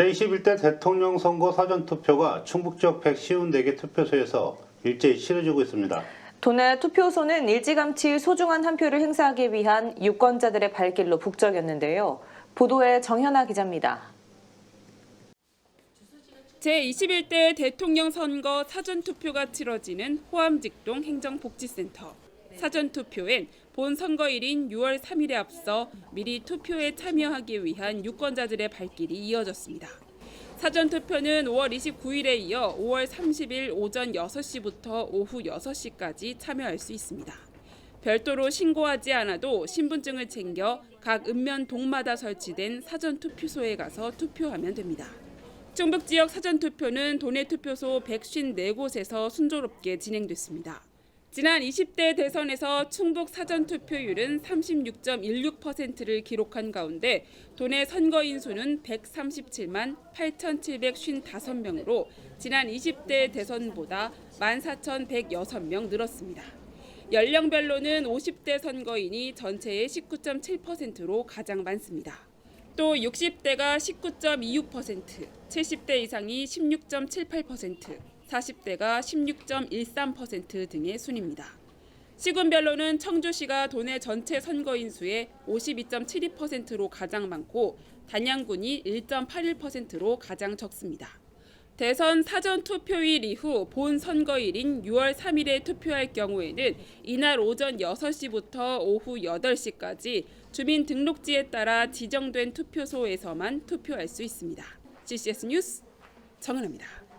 제21대 대통령 선거 사전투표가 충북 지역 154개 투표소에서 일제히 치러지고 있습니다. 도내 투표소는 일찌감치 소중한 한 표를 행사하기 위한 유권자들의 발길로 북적였는데요. 보도에 정현아 기자입니다. 제21대 대통령 선거 사전투표가 치러지는 호암직동 행정복지센터. 사전 투표엔 본 선거일인 6월 3일에 앞서 미리 투표에 참여하기 위한 유권자들의 발길이 이어졌습니다. 사전 투표는 5월 29일에 이어 5월 30일 오전 6시부터 오후 6시까지 참여할 수 있습니다. 별도로 신고하지 않아도 신분증을 챙겨 각 읍면 동마다 설치된 사전 투표소에 가서 투표하면 됩니다. 충북 지역 사전 투표는 도내 투표소 154곳에서 순조롭게 진행됐습니다. 지난 20대 대선에서 충북 사전투표율은 36.16%를 기록한 가운데 도내 선거인 수는 137만 8,755명으로 지난 20대 대선보다 14,106명 늘었습니다. 연령별로는 50대 선거인이 전체의 19.7%로 가장 많습니다. 또 60대가 19.26%, 70대 이상이 16.78%, 40대가 16.13% 등의 순입니다. 시군별로는 청주시가 도내 전체 선거인 수의 52.72%로 가장 많고 단양군이 1.81%로 가장 적습니다. 대선 사전 투표일 이후 본 선거일인 6월 3일에 투표할 경우에는 이날 오전 6시부터 오후 8시까지 주민 등록지에 따라 지정된 투표소에서만 투표할 수 있습니다. CCS 뉴스 정은아입니다.